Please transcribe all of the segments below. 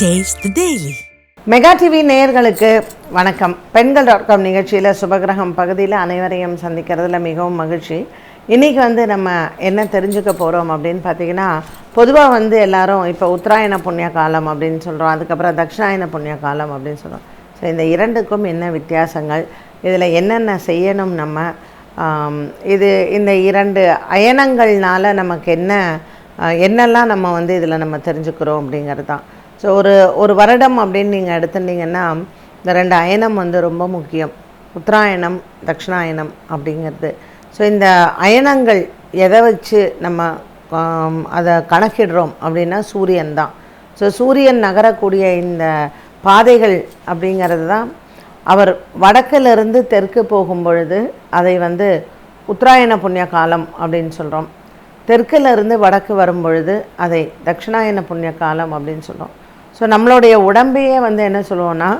Taste daily mega TV நேயர்களுக்கு வணக்கம். பெண்கள் டாட் காம் நிகழ்ச்சியில் சுபகிரகம் பகுதியில் அனைவரையும் சந்திக்கிறதுல மிகவும் மகிழ்ச்சி. இன்றைக்கி வந்து நம்ம என்ன தெரிஞ்சுக்க போகிறோம் அப்படின்னு பார்த்தீங்கன்னா பொதுவாக வந்து எல்லாரும் இப்போ உத்தராயண புண்ணிய காலம் அப்படின்னு சொல்கிறோம் அதுக்கப்புறம் தட்சிணாயன புண்ணிய காலம் அப்படின்னு சொல்கிறோம் ஸோ இந்த இரண்டுக்கும் என்ன வித்தியாசங்கள்? இதில் என்னென்ன செய்யணும் நம்ம? இது இந்த இரண்டு அயனங்கள்னால நமக்கு என்ன என்னெல்லாம் நம்ம வந்து இதில் நம்ம தெரிஞ்சுக்கிறோம் அப்படிங்கிறது தான் ஸோ ஒரு ஒரு வருடம் அப்படின்னு நீங்கள் எடுத்துட்டீங்கன்னா இந்த ரெண்டு அயனம் வந்து ரொம்ப முக்கியம். உத்தராயணம் தட்சிணாயனம் அப்படிங்கிறது. ஸோ இந்த அயனங்கள் எதை வச்சு நம்ம அதை கணக்கிடுறோம் அப்படின்னா சூரியன் தான். ஸோ சூரியன் நகரக்கூடிய இந்த பாதைகள் அப்படிங்கிறது தான் அவர் வடக்கிலிருந்து தெற்கு போகும் பொழுது அதை வந்து உத்தராயண புண்ணிய காலம் அப்படின்னு சொல்கிறோம் தெற்கிலிருந்து வடக்கு வரும் பொழுது அதை தட்சிணாயன புண்ணிய காலம் அப்படின்னு சொல்கிறோம் ஸோ நம்மளுடைய உடம்பையே வந்து என்ன சொல்லுவோம்னா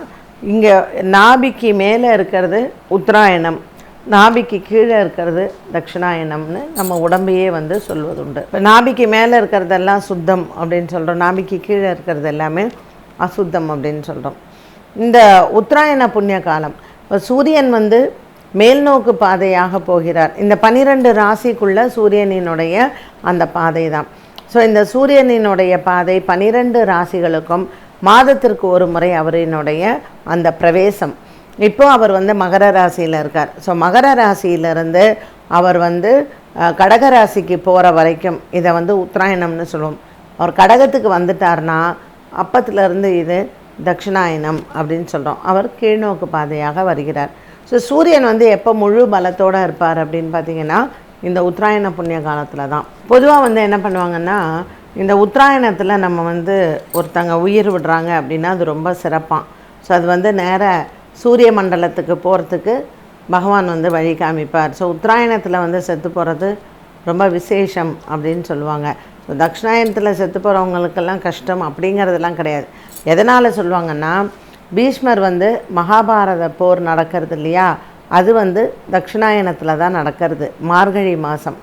இங்கே நாபிக்கு மேலே இருக்கிறது உத்தராயணம் நாபிக்கு கீழே இருக்கிறது தட்சிணாயனம்னு நம்ம உடம்பையே வந்து சொல்வது உண்டு இப்போ நாபிக்கு மேலே இருக்கிறதெல்லாம் சுத்தம் அப்படின்னு சொல்கிறோம் நாபிக்கு கீழே இருக்கிறது எல்லாமே அசுத்தம் அப்படின்னு சொல்கிறோம் இந்த உத்தராயண புண்ணிய காலம் இப்போ சூரியன் வந்து மேல்நோக்கு பாதையாக போகிறார். இந்த பனிரெண்டு ராசிக்குள்ளே சூரியனினுடைய அந்த பாதை தான் ஸோ இந்த சூரியனினுடைய பாதை பனிரெண்டு ராசிகளுக்கும் மாதத்திற்கு ஒரு முறை அவரினுடைய அந்த பிரவேசம். இப்போ அவர் வந்து மகர ராசியில் இருக்கார். ஸோ மகர ராசியிலிருந்து அவர் வந்து கடக ராசிக்கு போகிற வரைக்கும் இதை வந்து உத்தராயணம்னு சொல்லுவோம். அவர் கடகத்துக்கு வந்துட்டார்னா அப்பத்துலேருந்து இது தட்சிணாயனம் அப்படின்னு சொல்கிறோம் அவர் கீழ்நோக்கு பாதையாக வருகிறார். ஸோ சூரியன் வந்து எப்போ முழு பலத்தோடு இருப்பார் அப்படின்னு பார்த்தீங்கன்னா இந்த உத்தராயண புண்ணிய காலத்தில் தான். பொதுவாக வந்து என்ன பண்ணுவாங்கன்னா இந்த உத்தராயணத்தில் நம்ம வந்து ஒருத்தங்க உயிர் விடுறாங்க அப்படின்னா அது ரொம்ப சிறப்பாக ஸோ அது வந்து நேர சூரிய மண்டலத்துக்கு போகிறதுக்கு பகவான் வந்து வழி காமிப்பார். ஸோ உத்தராயணத்தில் வந்து செத்து போகிறது ரொம்ப விசேஷம் அப்படின்னு சொல்லுவாங்க. ஸோ தக்ஷிணாயணத்தில் செத்து போகிறவங்களுக்கெல்லாம் கஷ்டம் அப்படிங்கிறதெல்லாம் கிடையாது. எதனால் சொல்லுவாங்கன்னா பீஷ்மர் வந்து மகாபாரத போர் நடக்கிறது இல்லையா? அது வந்து தட்சிணாயனத்தில் தான் நடக்கிறது மார்கழி மாதம்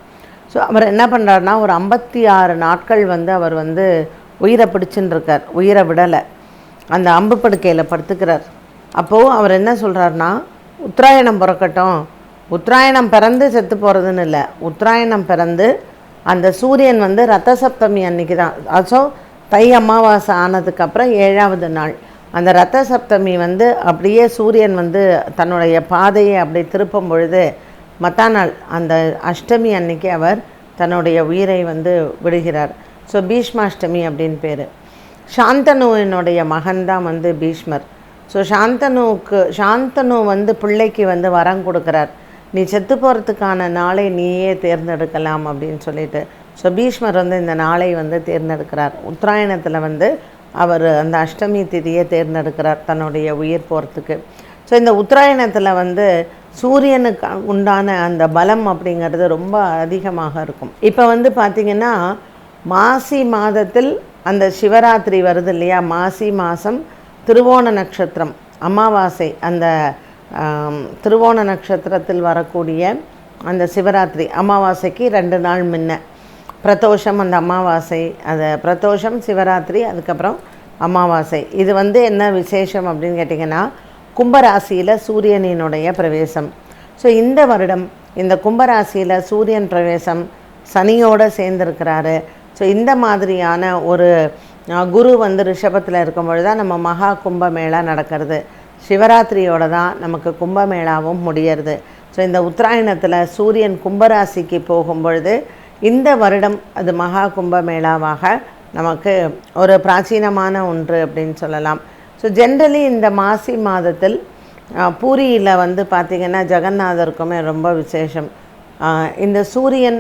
ஸோ அவர் என்ன பண்ணுறாருனா ஒரு ஐம்பத்தி ஆறு நாட்கள் வந்து அவர் வந்து உயிரை பிடிச்சுன்னு இருக்கார் உயிரை விடலை. அந்த அம்பு படுக்கையில் படுத்துக்கிறார். அப்போது அவர் என்ன சொல்கிறாருனா உத்தராயணம் பிறக்கட்டும். உத்தராயணம் பிறந்து செத்து போகிறதுன்னு இல்லை உத்தராயணம் பிறந்து அந்த சூரியன் வந்து ரத்த சப்தமி அன்னைக்கு தான் அசோ தை அமாவாசை ஆனதுக்கப்புறம் ஏழாவது நாள். அந்த ரத்த சப்தமி வந்து அப்படியே சூரியன் வந்து தன்னுடைய பாதையை அப்படி திருப்பும் பொழுது மத்தா நாள் அந்த அஷ்டமி அன்னைக்கு அவர் தன்னுடைய உயிரை வந்து விடுகிறார். ஸோ பீஷ்மாஷ்டமி அப்படின்னு பேர். சாந்தனுவினுடைய மகன்தான் வந்து பீஷ்மர். ஸோ சாந்தனுவுக்கு சாந்தனு வந்து பிள்ளைக்கு வந்து வரம் கொடுக்குறார். நீ செத்து போகிறதுக்கான நாளை நீயே தேர்ந்தெடுக்கலாம் அப்படின்னு சொல்லிட்டு. ஸோ பீஷ்மர் வந்து இந்த நாளை வந்து தேர்ந்தெடுக்கிறார். உத்தராயணத்தில் வந்து அவர் அந்த அஷ்டமி திதியை தேர்ந்தெடுக்கிறார் தன்னுடைய உயிர் போகிறதுக்கு ஸோ இந்த உத்தராயணத்தில் வந்து சூரியனுக்கு உண்டான அந்த பலம் அப்படிங்கிறது ரொம்ப அதிகமாக இருக்கும். இப்போ வந்து பார்த்திங்கன்னா மாசி மாதத்தில் அந்த சிவராத்திரி வருது இல்லையா? மாசி மாதம் திருவோண நட்சத்திரம் அமாவாசை அந்த திருவோண நட்சத்திரத்தில் வரக்கூடிய அந்த சிவராத்திரி அமாவாசைக்கு ரெண்டு நாள் முன்ன. பிரதோஷம் அந்த அமாவாசை அது பிரதோஷம் சிவராத்திரி அதுக்கப்புறம் அமாவாசை. இது வந்து என்ன விசேஷம் அப்படின்னு கேட்டிங்கன்னா கும்பராசியில் சூரியனினுடைய பிரவேசம். ஸோ இந்த வருடம் இந்த கும்பராசியில் சூரியன் பிரவேசம் சனியோடு சேர்ந்துருக்கிறாரு. ஸோ இந்த மாதிரியான ஒரு குரு வந்து ரிஷபத்தில் இருக்கும் பொழுது தான் நம்ம மகா கும்பமேளா நடக்கிறது. சிவராத்திரியோட தான் நமக்கு கும்பமேளாவும் முடியறது. ஸோ இந்த உத்தராயணத்தில் சூரியன் கும்பராசிக்கு போகும் பொழுது இந்த வருடம் அது மகா கும்பமேளாவாக நமக்கு ஒரு பிராச்சீனமான ஒன்று அப்படின்னு சொல்லலாம். ஸோ ஜென்ரலி இந்த மாசி மாதத்தில் பூரியில் வந்து பார்த்திங்கன்னா ஜெகநாதருக்குமே ரொம்ப விசேஷம். இந்த சூரியன்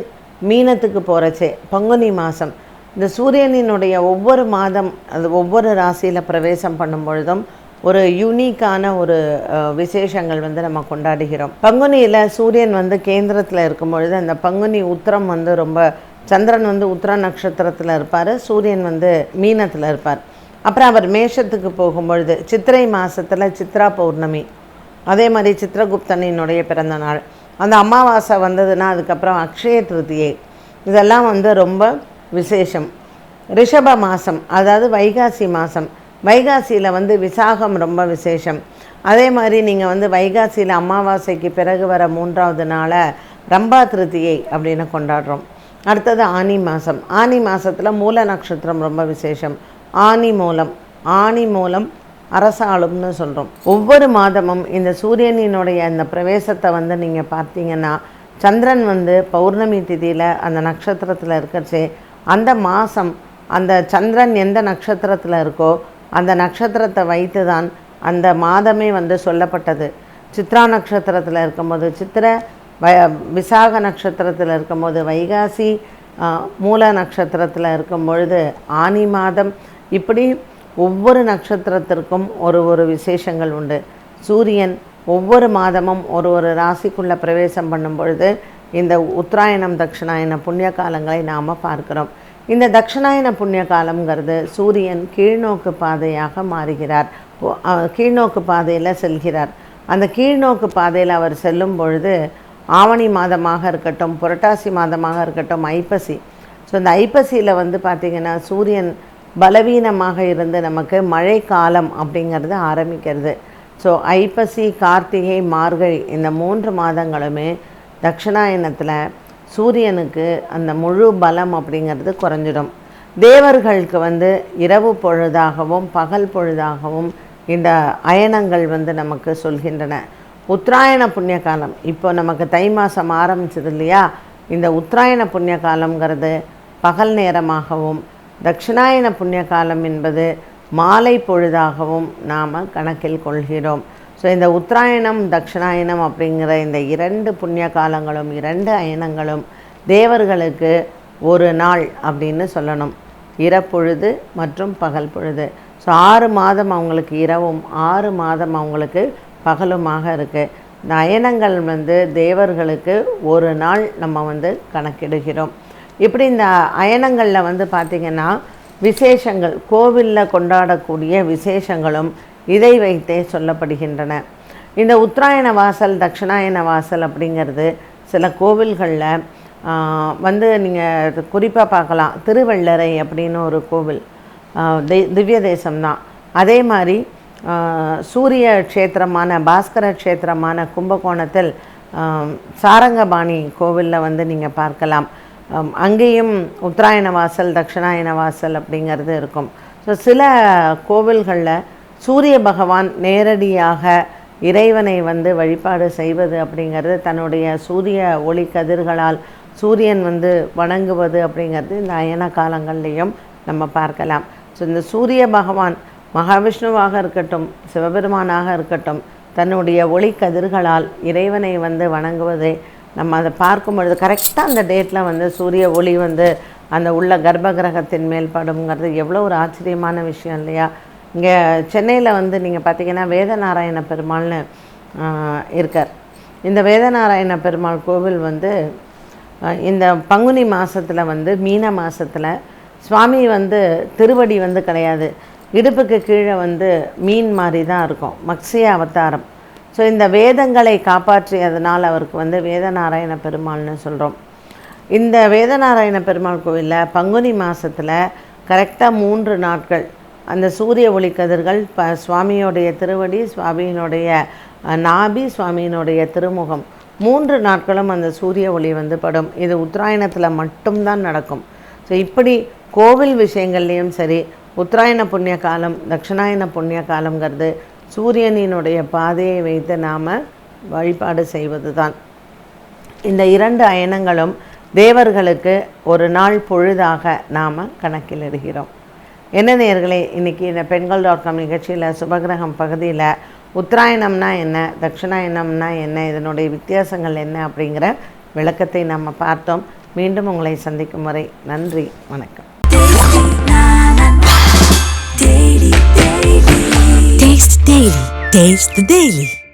மீனத்துக்கு போகிறச்சே பங்குனி மாதம் இந்த சூரியனினுடைய ஒவ்வொரு மாதம் அது ஒவ்வொரு ராசியில் பிரவேசம் பண்ணும் பொழுதும் ஒரு யூனிக்கான ஒரு விசேஷங்கள் வந்து நம்ம கொண்டாடுகிறோம். பங்குனியில் சூரியன் வந்து கேந்திரத்தில் இருக்கும் பொழுது அந்த பங்குனி உத்திரம் வந்து ரொம்ப சந்திரன் வந்து உத்திர நட்சத்திரத்தில் இருப்பார் சூரியன் வந்து மீனத்தில் இருப்பார். அப்புறம் அவர் மேஷத்துக்கு போகும்பொழுது சித்திரை மாதத்தில் சித்ரா பௌர்ணமி. அதே மாதிரி சித்திரகுப்தனினுடைய பிறந்த நாள். அந்த அமாவாசை வந்ததுன்னா அதுக்கப்புறம் அக்ஷய திருத்தியை இதெல்லாம் வந்து ரொம்ப விசேஷம். ரிஷப மாதம் அதாவது வைகாசி மாதம் வைகாசியில் வந்து விசாகம் ரொம்ப விசேஷம். அதே மாதிரி நீங்கள் வந்து வைகாசியில் அமாவாசைக்கு பிறகு வர மூன்றாவது நாளை ரம்பா திருத்தியை அப்படின்னு கொண்டாடுறோம். அடுத்தது ஆனி மாதம் ஆனி மாதத்தில் மூல நட்சத்திரம் ரொம்ப விசேஷம். ஆனி மூலம் ஆனி மூலம் அரசாளும்னு சொல்கிறோம் ஒவ்வொரு மாதமும் இந்த சூரியனினுடைய அந்த பிரவேசத்தை வந்து நீங்கள் பார்த்தீங்கன்னா சந்திரன் வந்து பௌர்ணமி திதியில் அந்த நட்சத்திரத்தில் இருக்கிறச்சே அந்த மாதம் அந்த சந்திரன் எந்த நட்சத்திரத்தில் இருக்கோ அந்த நட்சத்திரத்தை வைத்து தான் அந்த மாதமே வந்து சொல்லப்பட்டது. சித்ரா நட்சத்திரத்தில் இருக்கும்போது சித்திர வ விசாக நட்சத்திரத்தில் இருக்கும்போது வைகாசி மூல நட்சத்திரத்தில் இருக்கும் பொழுது ஆனி மாதம். இப்படி ஒவ்வொரு நட்சத்திரத்திற்கும் ஒரு ஒரு விசேஷங்கள் உண்டு. சூரியன் ஒவ்வொரு மாதமும் ஒரு ஒரு ராசிக்குள்ளே பிரவேசம் பண்ணும் பொழுது இந்த உத்தராயணம் தட்சிணாயன புண்ணிய காலங்களை நாம் பார்க்கிறோம். இந்த தட்சிணாயன புண்ணிய காலம்ங்கிறது சூரியன் கீழ்நோக்கு பாதையாக மாறுகிறார். ஓ- கீழ்நோக்கு பாதையில் செல்கிறார். அந்த கீழ்நோக்கு பாதையில் அவர் செல்லும் பொழுது ஆவணி மாதமாக இருக்கட்டும் புரட்டாசி மாதமாக இருக்கட்டும் ஐப்பசி. ஸோ இந்த ஐப்பசியில் வந்து பார்த்திங்கன்னா சூரியன் பலவீனமாக இருந்து நமக்கு மழை காலம் அப்படிங்கிறது ஆரம்பிக்கிறது. ஸோ ஐப்பசி கார்த்திகை மார்கழி இந்த மூன்று மாதங்களுமே தட்சிணாயனத்தில் சூரியனுக்கு அந்த முழு பலம் அப்படிங்கிறது குறைஞ்சிடும். தேவர்களுக்கு வந்து இரவு பொழுதாகவும் பகல் பொழுதாகவும் இந்த அயனங்கள் வந்து நமக்கு சொல்கின்றன. உத்தராயண புண்ணிய காலம் இப்போ நமக்கு தை மாதம் ஆரம்பிச்சது இல்லையா? இந்த உத்தராயண புண்ணிய காலங்கிறது பகல் நேரமாகவும் தட்சிணாயன புண்ணிய காலம் என்பது மாலை பொழுதாகவும் நாம் கணக்கில் கொள்கிறோம். ஸோ இந்த உத்தராயணம் தட்சிணாயணம் அப்படிங்கிற இந்த இரண்டு புண்ணிய காலங்களும் இரண்டு அயனங்களும் தேவர்களுக்கு ஒரு நாள் அப்படின்னு சொல்லணும். இரப்பொழுது மற்றும் பகல் பொழுது. ஸோ ஆறு மாதம் அவங்களுக்கு இரவும் ஆறு மாதம் அவங்களுக்கு பகலுமாக இருக்குது இந்த அயனங்கள் வந்து தேவர்களுக்கு ஒரு நாள் நம்ம வந்து கணக்கிடுகிறோம். இப்படி இந்த அயனங்களில் வந்து பார்த்திங்கன்னா விசேஷங்கள் கோவிலில் கொண்டாடக்கூடிய விசேஷங்களும் இதை வைத்தே சொல்லப்படுகின்றன. இந்த உத்தராயண வாசல் தட்சிணாயன வாசல் அப்படிங்கிறது சில கோவில்களில் வந்து நீங்கள் குறிப்பாக பார்க்கலாம். திருவள்ளரை அப்படின்னு ஒரு கோவில் தி- திவ்ய தேசம்தான் அதே மாதிரி சூரிய க்ஷேத்திரமான பாஸ்கர க்ஷேத்திரமான கும்பகோணத்தில் சாரங்கபாணி கோவிலில் வந்து நீங்கள் பார்க்கலாம். அங்கேயும் உத்தராயண வாசல் தட்சிணாயன வாசல் அப்படிங்கிறது இருக்கும். ஸோ சில கோவில்களில் சூரிய பகவான் நேரடியாக இறைவனை வந்து வழிபாடு செய்வது அப்படிங்கிறது தன்னுடைய சூரிய ஒளி கதிர்களால் சூரியன் வந்து வணங்குவது அப்படிங்கிறது இந்த அயன காலங்கள்லேயும் நம்ம பார்க்கலாம். ஸோ இந்த சூரிய பகவான் மகாவிஷ்ணுவாக இருக்கட்டும் சிவபெருமானாக இருக்கட்டும் தன்னுடைய ஒளி கதிர்களால் இறைவனை வந்து வணங்குவதை நம்ம அதை பார்க்கும் பொழுது கரெக்டாக அந்த டேட்டில் வந்து சூரிய ஒளி வந்து அந்த உள்ள கர்ப்ப கிரகத்தின் மேல் படுங்கிறது எவ்வளோ ஒரு ஆச்சரியமான விஷயம் இல்லையா? இங்கே சென்னையில் வந்து நீங்கள் பார்த்தீங்கன்னா வேதநாராயண பெருமாள்னு இருக்கார். இந்த வேதநாராயண பெருமாள் கோவில் வந்து இந்த பங்குனி மாதத்தில் வந்து மீன மாதத்தில் சுவாமி வந்து திருவடி வந்து கிடையாது. இடுப்புக்கு கீழே வந்து மீன் மாதிரி தான் இருக்கும். மக்சிய அவதாரம். ஸோ இந்த வேதங்களை காப்பாற்றியதனால் அவருக்கு வந்து வேதநாராயண பெருமாள்னு சொல்கிறோம் இந்த வேதநாராயண பெருமாள் கோவிலில் பங்குனி மாதத்தில் கரெக்டாக மூன்று நாட்கள் அந்த சூரிய ஒளி கதிர்கள் ப சுவாமியோடைய திருவடி சுவாமியினுடைய நாபி சுவாமியினுடைய திருமுகம். மூன்று நாட்களும் அந்த சூரிய ஒளி வந்து படும். இது உத்தராயணத்தில் மட்டும்தான் நடக்கும். ஸோ இப்படி கோவில் விஷயங்கள்லேயும் சரி உத்தராயண புண்ணிய காலம் தட்சிணாயன புண்ணிய காலங்கிறது சூரியனினுடைய பாதையை வைத்து நாம் வழிபாடு செய்வது தான் இந்த இரண்டு அயனங்களும் தேவர்களுக்கு ஒரு நாள் பொழுதாக நாம் கணக்கிலிடுகிறோம். என்ன நேயர்களே இன்றைக்கி இந்த பெண்கள் டாட் காம் நிகழ்ச்சியில் சுபகிரகம் பகுதியில் உத்தராயணம்னா என்ன தட்சிணாயணம்னா என்ன இதனுடைய வித்தியாசங்கள் என்ன அப்படிங்கிற விளக்கத்தை நம்ம பார்த்தோம் மீண்டும் உங்களை சந்திக்கும் வரை நன்றி வணக்கம் Taste Daily. Taste the Daily.